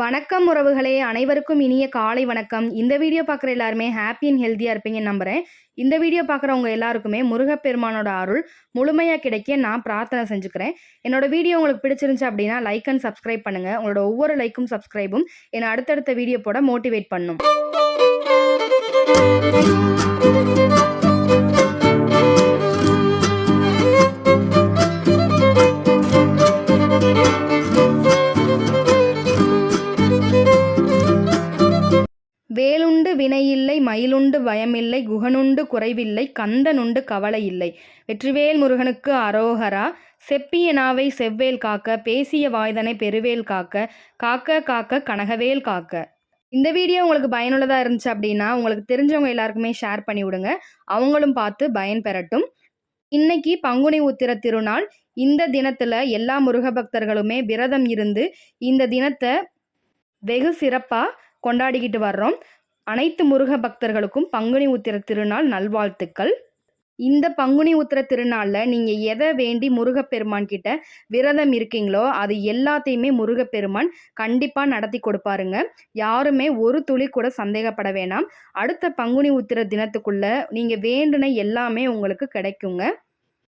வணக்கம் உறவுகளே அனைவருக்கும் இனிய காலை வணக்கம். இந்த வீடியோ பார்க்குற எல்லாருமே ஹாப்பி அண்ட் ஹெல்த்தியாக இருப்பீங்கன்னு நம்புகிறேன் இந்த வீடியோ பார்க்குறவங்க எல்லாருக்குமே முருகப்பெருமானோட அருள் முழுமையாக கிடைக்க நான் பிரார்த்தனை செஞ்சுக்கிறேன். என்னோட வீடியோ உங்களுக்கு பிடிச்சிருந்துச்சு அப்படின்னா லைக் அண்ட் சப்ஸ்கிரைப் பண்ணுங்கள் உங்களோட ஒவ்வொரு லைக்கும் சப்ஸ்கிரைபும் என்னை அடுத்தடுத்த வீடியோ போட மோட்டிவேட் பண்ணும். வேலுண்டு வினையில்லை மயிலுண்டு பயமில்லை குகனுண்டு குறைவில்லை கந்தனுண்டு கவலை இல்லை வெற்றிவேல் முருகனுக்கு அரோகரா செப்பிய நாவை செவ்வேல் காக்க பேசிய வாய்தனை பெருவேல் காக்க காக்க காக்க கனகவேல் காக்க. இந்த வீடியோ உங்களுக்கு பயனுள்ளதாக இருந்துச்சு அப்படின்னா உங்களுக்கு தெரிஞ்சவங்க எல்லாருக்குமே ஷேர் பண்ணி விடுங்க. அவங்களும் பார்த்து பயன் பெறட்டும். இன்னைக்கு பங்குனி உத்திர திருநாள். இந்த தினத்தில் எல்லா முருக பக்தர்களுமே விரதம் இருந்து இந்த தினத்தை வெகு சிறப்பாக கொண்டாடிக்கிட்டு வர்றோம். அனைத்து முருக பக்தர்களுக்கும் பங்குனி உத்திர திருநாள் நல்வாழ்த்துக்கள். இந்த பங்குனி உத்திர திருநாளில் நீங்கள் எதை வேண்டி முருகப்பெருமான் கிட்ட விரதம் இருக்கீங்களோ அது எல்லாத்தையுமே முருகப்பெருமான் கண்டிப்பாக நடத்தி கொடுப்பாருங்க. யாருமே ஒரு துளி கூட சந்தேகப்பட வேணாம். அடுத்த பங்குனி உத்திர தினத்துக்குள்ளே நீங்கள் வேண்டுன எல்லாமே உங்களுக்கு கிடைக்குங்க.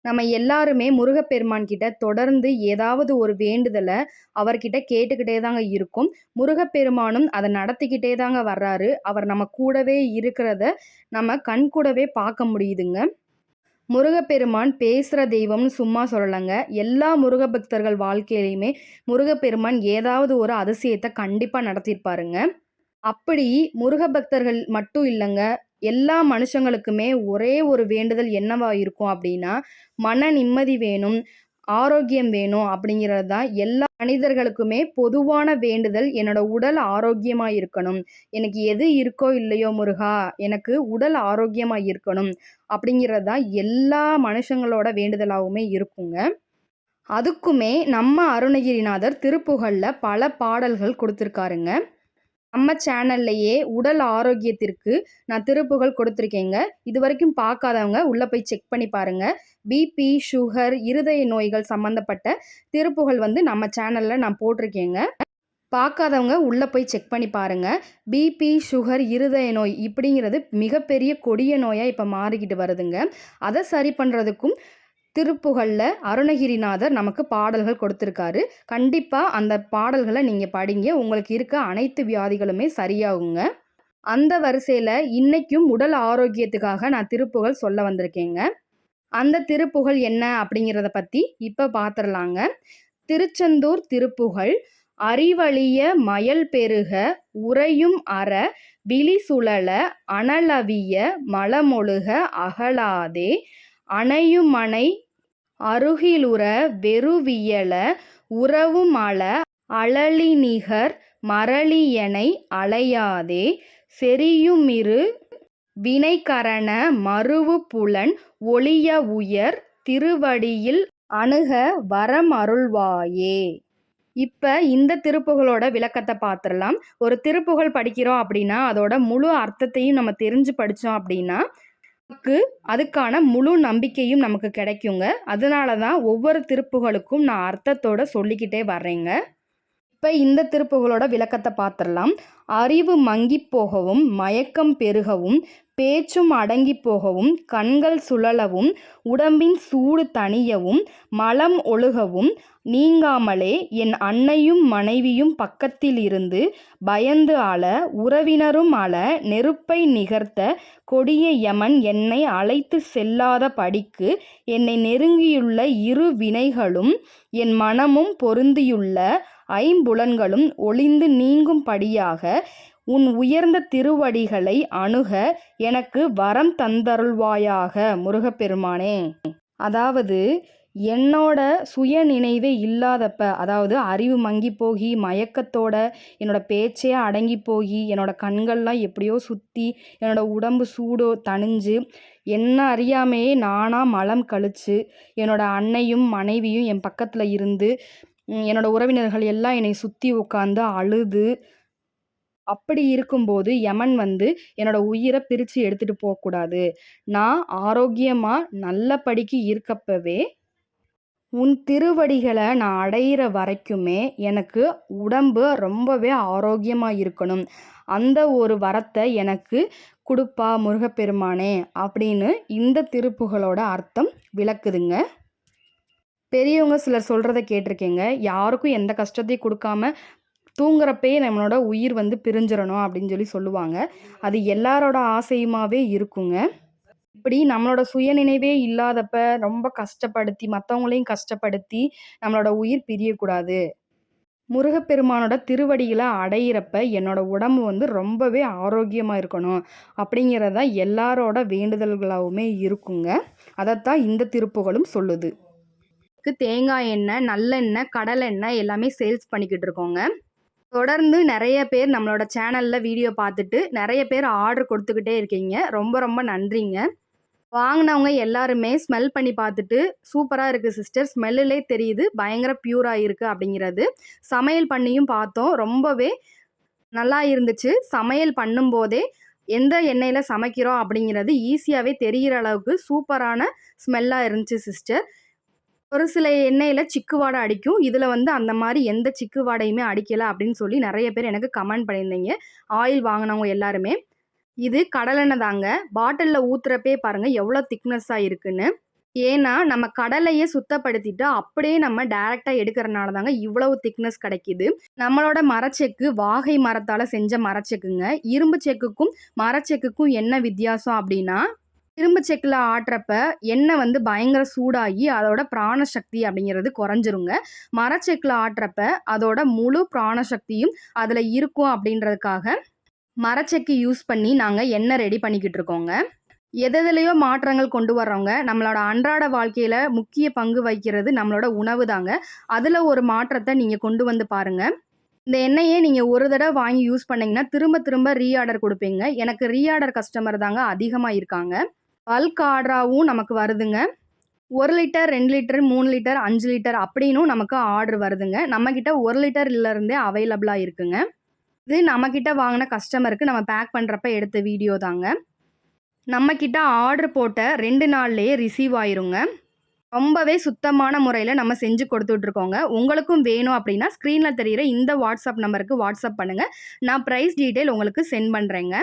நம்ம எல்லாருமே முருகப்பெருமான் கிட்ட தொடர்ந்து ஏதாவது ஒரு வேண்டுதலை அவர்கிட்ட கேட்டுக்கிட்டே தாங்க இருக்கும். முருகப்பெருமானும் அதை நடத்திக்கிட்டே தாங்க வர்றாரு. அவர் நம்ம கூடவே இருக்கிறத நம்ம கண் கூடவே பார்க்க முடியுதுங்க. முருகப்பெருமான் பேசுகிற தெய்வம்னு சும்மா சொல்லலைங்க. எல்லா முருக பக்தர்கள் வாழ்க்கையிலையுமே முருகப்பெருமான் ஏதாவது ஒரு அதிசயத்தை கண்டிப்பாக நடத்தியிருப்பாருங்க. அப்படி முருக பக்தர்கள் மட்டும் இல்லைங்க. எல்லா மனுஷங்களுக்குமே ஒரே ஒரு வேண்டுதல் என்னவா இருக்கும் அப்படின்னா மன நிம்மதி வேணும் ஆரோக்கியம் வேணும் அப்படிங்கிறது தான் எல்லா மனிதர்களுக்குமே பொதுவான வேண்டுதல். என்னோட உடல் ஆரோக்கியமாக இருக்கணும். எனக்கு எது இருக்கோ இல்லையோ முருகா எனக்கு உடல் ஆரோக்கியமாக இருக்கணும் அப்படிங்கிறது தான் எல்லா மனுஷங்களோட வேண்டுதலாகவுமே இருக்குங்க. அதுக்குமே நம்ம அருணகிரிநாதர் திருப்புகழில் பல பாடல்கள் கொடுத்துருக்காருங்க. நம்ம சேனல்லையே உடல் ஆரோக்கியத்திற்கு நான் திருப்புகள் கொடுத்துருக்கேங்க. இது வரைக்கும் பார்க்காதவங்க உள்ளே போய் செக் பண்ணி பாருங்கள் பிபி சுகர் இருதய நோய்கள் சம்மந்தப்பட்ட திருப்புகள் வந்து நம்ம சேனலில் நான் போட்டிருக்கேங்க. பார்க்காதவங்க உள்ளே போய் செக் பண்ணி பாருங்கள் பிபி சுகர் இருதய நோய் இப்படிங்கிறது மிகப்பெரிய கொடிய நோயாக இப்போ மாறிக்கிட்டு வருதுங்க. அதை சரி பண்ணுறதுக்கும் திருப்புகளில் அருணகிரிநாதர் நமக்கு பாடல்கள் கொடுத்துருக்காரு. கண்டிப்பாக அந்த பாடல்களை நீங்கள் படிங்க. உங்களுக்கு இருக்க அனைத்து வியாதிகளுமே சரியாகுங்க. அந்த வரிசையில் இன்றைக்கும் உடல் ஆரோக்கியத்துக்காக நான் திருப்புகள் சொல்ல வந்திருக்கேங்க. அந்த திருப்புகள் என்ன அப்படிங்கிறத பற்றி இப்போ பார்த்துடலாங்க திருச்செந்தூர் திருப்புகள் அறிவழிய மயல் பெருக உறையும் அற விழி சுழல அனலவிய மலமொழுக அகலாதே அணையுமனை அருகிலுற வெறுவியல உறவுமல அழலினிகர் மரளியனை அலையாதே செறியுமிரு வினைகரண மருவு புலன் ஒளிய உயர் திருவடியில் அணுக வரம் அருள்வாயே இப்போ இந்த திருப்புகளோட விளக்கத்தை பார்த்துடலாம் ஒரு திருப்புகழ் படிக்கிறோம் அப்படின்னா அதோட முழு அர்த்தத்தையும் நம்ம தெரிஞ்சு படித்தோம் அப்படின்னா நமக்கு அதுக்கான முழு நம்பிக்கையும் நமக்கு கிடைக்குங்க. அதனால தான் ஒவ்வொரு திருப்புகளுக்கும் நான் அர்த்தத்தோட சொல்லிக்கிட்டே வர்றேங்க. இப்போ இந்த திருப்புகளோட விளக்கத்தை பார்த்துடலாம். அறிவு மங்கி போகவும் மயக்கம் பெருகவும் பேச்சும் அடங்கி போகவும் கண்கள் சுழலவும் உடம்பின் சூடு தணியவும் மலம் ஒழுகவும் நீங்காமலே என் அன்னையும் மனைவியும் பக்கத்தில் இருந்து பயந்து அழ உறவினரும் அழ நெருப்பை நிகர்த்த கொடிய யமன் என்னை அழைத்து செல்லாத படிக்கு என்னை நெருங்கியுள்ள இரு வினைகளும் என் மனமும் பொருந்தியுள்ள ஐம்புலன்களும் ஒளிந்து நீங்கும்படியாக உன் உயர்ந்த திருவடிகளை அணுக எனக்கு வரம் தந்தருள்வாயாக முருகப்பெருமானே. அதாவது என்னோட சுய நினைவே இல்லாதப்ப அதாவது அறிவு மங்கி போகி மயக்கத்தோட என்னோட பேச்சே அடங்கி போகி என்னோட கண்கள்லாம் எப்படியோ சுற்றி என்னோட உடம்பு சூடோ தணிஞ்சு என்ன அறியாமையே நானாக மலம் கழிச்சு என்னோட அன்னையும் மனைவியும் என் பக்கத்தில் இருந்து என்னோட உறவினர்கள் எல்லாம் என்னை சுற்றி உட்காந்து அழுது அப்படி இருக்கும்போது யமன் வந்து என்னோட உயிரை பிரித்து எடுத்துகிட்டு போகக்கூடாது. நான் ஆரோக்கியமாக நல்லபடிக்கு இருக்கப்பவே உன் திருவடிகளை நான் அடையிற வரைக்குமே எனக்கு உடம்பு ரொம்பவே ஆரோக்கியமாக இருக்கணும். அந்த ஒரு வரத்தை எனக்கு கொடுப்பா முருகப்பெருமானே அப்படின்னு இந்த திருப்புகளோட அர்த்தம் விளக்குதுங்க. பெரியவங்க சிலர் சொல்கிறத கேட்டிருக்கேங்க. யாருக்கும் எந்த கஷ்டத்தையும் கொடுக்காம தூங்குறப்பயே நம்மளோட உயிர் வந்து பிரிஞ்சிடணும் அப்படின்னு சொல்லி சொல்லுவாங்க. அது எல்லாரோட ஆசையுமாவே இருக்குங்க. இப்படி நம்மளோட சுயநினைவே இல்லாதப்ப ரொம்ப கஷ்டப்படுத்தி மற்றவங்களையும் கஷ்டப்படுத்தி நம்மளோட உயிர் பிரியக்கூடாது. முருகப்பெருமானோட திருவடிகளை அடையிறப்ப என்னோட உடம்பு வந்து ரொம்பவே ஆரோக்கியமாக இருக்கணும் அப்படிங்கிறதா எல்லாரோட வேண்டுதல்களாகவுமே இருக்குங்க. அதைத்தான் இந்த திருப்புகளும் சொல்லுது. தேங்காய் எண்ணெய் நல்லெண்ணெய் கடலெண்ணெய் எல்லாமே சேல்ஸ் பண்ணிக்கிட்டு இருக்கோங்க. தொடர்ந்து நிறைய பேர் நம்மளோட சேனலில் வீடியோ பார்த்துட்டு நிறைய பேர் ஆர்டர் கொடுத்துக்கிட்டே இருக்கீங்க. ரொம்ப ரொம்ப நன்றிங்க. வாங்கினவங்க எல்லாருமே ஸ்மெல் பண்ணி பார்த்துட்டு சூப்பராக இருக்குது சிஸ்டர் ஸ்மெல்லிலே தெரியுது. பயங்கர பியூராக இருக்குது அப்படிங்கிறது. சமையல் பண்ணியும் பார்த்தோம். ரொம்பவே நல்லா இருந்துச்சு. சமையல் பண்ணும்போதே எந்த எண்ணெயில் சமைக்கிறோம் அப்படிங்கிறது ஈஸியாகவே தெரிகிற அளவுக்கு சூப்பரான ஸ்மெல்லாக இருந்துச்சு சிஸ்டர் ஒரு சில எண்ணெயில் சிக்கு வாடை அடிக்கும். இதில் வந்து அந்த மாதிரி எந்த சிக்கு வாடையுமே அடிக்கலை அப்படின்னு சொல்லி நிறைய பேர் எனக்கு கமெண்ட் பண்ணியிருந்தீங்க. ஆயில் வாங்கினவங்க எல்லாருமே. இது கடலெண்ணெய் தாங்க. பாட்டிலில் ஊற்றுறப்பே பாருங்கள் எவ்வளோ திக்னஸ்ஸாக இருக்குன்னு. ஏன்னா நம்ம கடலையே சுத்தப்படுத்திட்டு அப்படியே நம்ம டைரெக்டாக எடுக்கிறனால தாங்க இவ்வளவு திக்னஸ் கிடைக்கிது. நம்மளோட மரச்செக்கு வாகை மரத்தால் செஞ்ச மரச்செக்குங்க. இரும்பு செக்குக்கும் மரச்செக்குக்கும் என்ன வித்தியாசம் அப்படின்னா இரும்பு செக்கில் ஆட்டுறப்ப எண்ணெய் வந்து பயங்கர சூடாகி அதோட பிராணசக்தி அப்படிங்கிறது குறைஞ்சிருங்க. மரச்செக்கில் ஆட்டுறப்ப அதோட முழு பிராணசக்தியும் அதில் இருக்கும் அப்படின்றதுக்காக மரச்செக்கு யூஸ் பண்ணி நாங்கள் எண்ணெய் ரெடி பண்ணிக்கிட்டு இருக்கோங்க எதெதுலையோ மாற்றங்கள் கொண்டு வர்றவங்க நம்மளோட அன்றாட வாழ்க்கையில் முக்கிய பங்கு வகிக்கிறது நம்மளோட உணவு தாங்க. அதில் ஒரு மாற்றத்தை நீங்கள் கொண்டு வந்து பாருங்கள் இந்த எண்ணெயை நீங்கள் ஒரு தடவை வாங்கி யூஸ் பண்ணிங்கன்னா திரும்ப திரும்ப ரீஆர்டர் கொடுப்பீங்க. எனக்கு ரீஆர்டர் கஸ்டமர் தாங்க அதிகமாக இருக்காங்க. பல்க் ஆர்டராகவும் நமக்கு வருதுங்க. ஒரு லிட்டர் ரெண்டு லிட்டர் மூணு லிட்டர் அஞ்சு லிட்டர் அப்படின்னும் நமக்கு ஆர்டர் வருதுங்க. நம்மக்கிட்ட ஒரு லிட்டர்லேருந்தே அவைலபிளாக இருக்குங்க. இது நம்மக்கிட்ட வாங்கின கஸ்டமருக்கு நம்ம பேக் பண்ணுறப்ப எடுத்த வீடியோ தாங்க. நம்மக்கிட்ட ஆர்டர் போட்ட ரெண்டு நாள்லேயே ரிசீவ் ஆயிருங்க. ரொம்பவே சுத்தமான முறையில் நம்ம செஞ்சு கொடுத்துட்ருக்கோங்க. உங்களுக்கும் வேணும் அப்படின்னா ஸ்க்ரீனில் தெரிகிற இந்த வாட்ஸ்அப் நம்பருக்கு வாட்ஸ்அப் பண்ணுங்கள் நான் ப்ரைஸ் டீட்டெயில் உங்களுக்கு சென்ட் பண்ணுறேங்க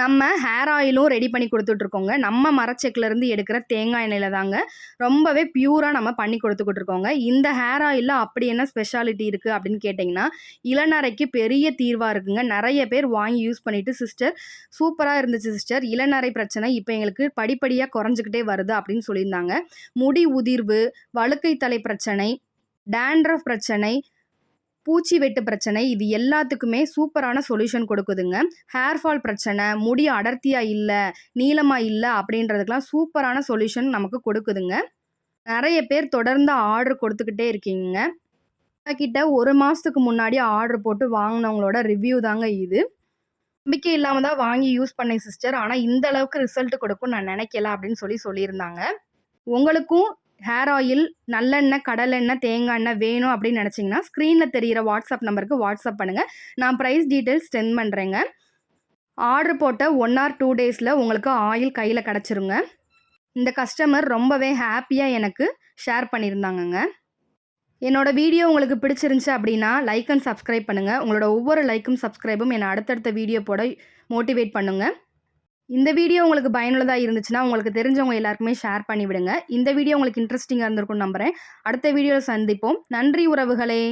நம்ம ஹேர் ஆயிலும் ரெடி பண்ணி கொடுத்துட்ருக்கோங்க. நம்ம மரச்செக்கிலேருந்து எடுக்கிற தேங்காய் எண்ணெயில் தாங்க ரொம்பவே பியூராக நம்ம பண்ணி கொடுத்துக்கிட்டு இருக்கோங்க இந்த ஹேர் ஆயிலில் அப்படி என்ன ஸ்பெஷாலிட்டி இருக்குது அப்படின்னு கேட்டிங்கன்னா இளநரைக்கு பெரிய தீர்வாக இருக்குங்க. நிறைய பேர் வாங்கி யூஸ் பண்ணிவிட்டு சிஸ்டர் சூப்பராக இருந்துச்சு சிஸ்டர் இளநரை பிரச்சனை இப்போ எங்களுக்கு படிப்படியாக குறைஞ்சிக்கிட்டே வருது அப்படின்னு சொல்லியிருந்தாங்க. முடி உதிர்வு வழுக்கை தலை பிரச்சனை டேண்ட்ரஃப் பிரச்சனை பூச்சி வெட்டு பிரச்சனை இது எல்லாத்துக்குமே சூப்பரான சொல்யூஷன் கொடுக்குதுங்க. ஹேர் ஃபால் பிரச்சனை முடி அடர்த்தியாக இல்லை நீளமாக இல்லை அப்படின்றதுக்கெலாம் சூப்பரான சொல்யூஷன் நமக்கு கொடுக்குதுங்க. நிறைய பேர் தொடர்ந்து ஆர்டர் கொடுத்துக்கிட்டே இருக்கீங்க. கிட்ட ஒரு மாதத்துக்கு முன்னாடி ஆர்டர் போட்டு வாங்கினவங்களோட ரிவ்யூ தாங்க இது. நம்பிக்கை இல்லாமல் தான் வாங்கி யூஸ் பண்ணேன் சிஸ்டர் ஆனால் இந்த அளவுக்கு ரிசல்ட் கொடுக்கும் நான் நினைக்கல அப்படின்னு சொல்லி சொல்லியிருந்தாங்க. உங்களுக்கும் ஹேர் ஆயில் நல்லெண்ணெய் கடலெண்ணெய் தேங்காய் எண்ணெய் வேணும் அப்படின்னு நினச்சிங்கன்னா ஸ்க்ரீனில் தெரிகிற வாட்ஸ்அப் நம்பருக்கு வாட்ஸ்அப் பண்ணுங்கள் நான் ப்ரைஸ் டீட்டெயில்ஸ் சென்ட் பண்ணுறேங்க ஆர்டர் போட்ட ஒன் ஆர் டூ டேஸில் உங்களுக்கு ஆயில் கையில் கிடச்சிருங்க. இந்த கஸ்டமர் ரொம்பவே ஹாப்பியாக எனக்கு ஷேர் பண்ணியிருந்தாங்கங்க. என்னோடய வீடியோ உங்களுக்கு பிடிச்சிருந்துச்சு அப்படின்னா லைக் அண்ட் சப்ஸ்கிரைப் பண்ணுங்கள் உங்களோட ஒவ்வொரு லைக்கும் சப்ஸ்கிரைபும் என்னை அடுத்தடுத்த வீடியோ போட மோட்டிவேட் பண்ணுங்கள் இந்த வீடியோ உங்களுக்கு பயனுள்ளதாக இருந்துச்சுன்னா உங்களுக்கு தெரிஞ்சவங்க எல்லாருக்குமே ஷேர் பண்ணிவிடுங்க. இந்த வீடியோ உங்களுக்கு இன்ட்ரெஸ்டிங்காக இருந்திருக்கும் நம்புகிறேன் அடுத்த வீடியோவில் சந்திப்போம். நன்றி உறவுகளே.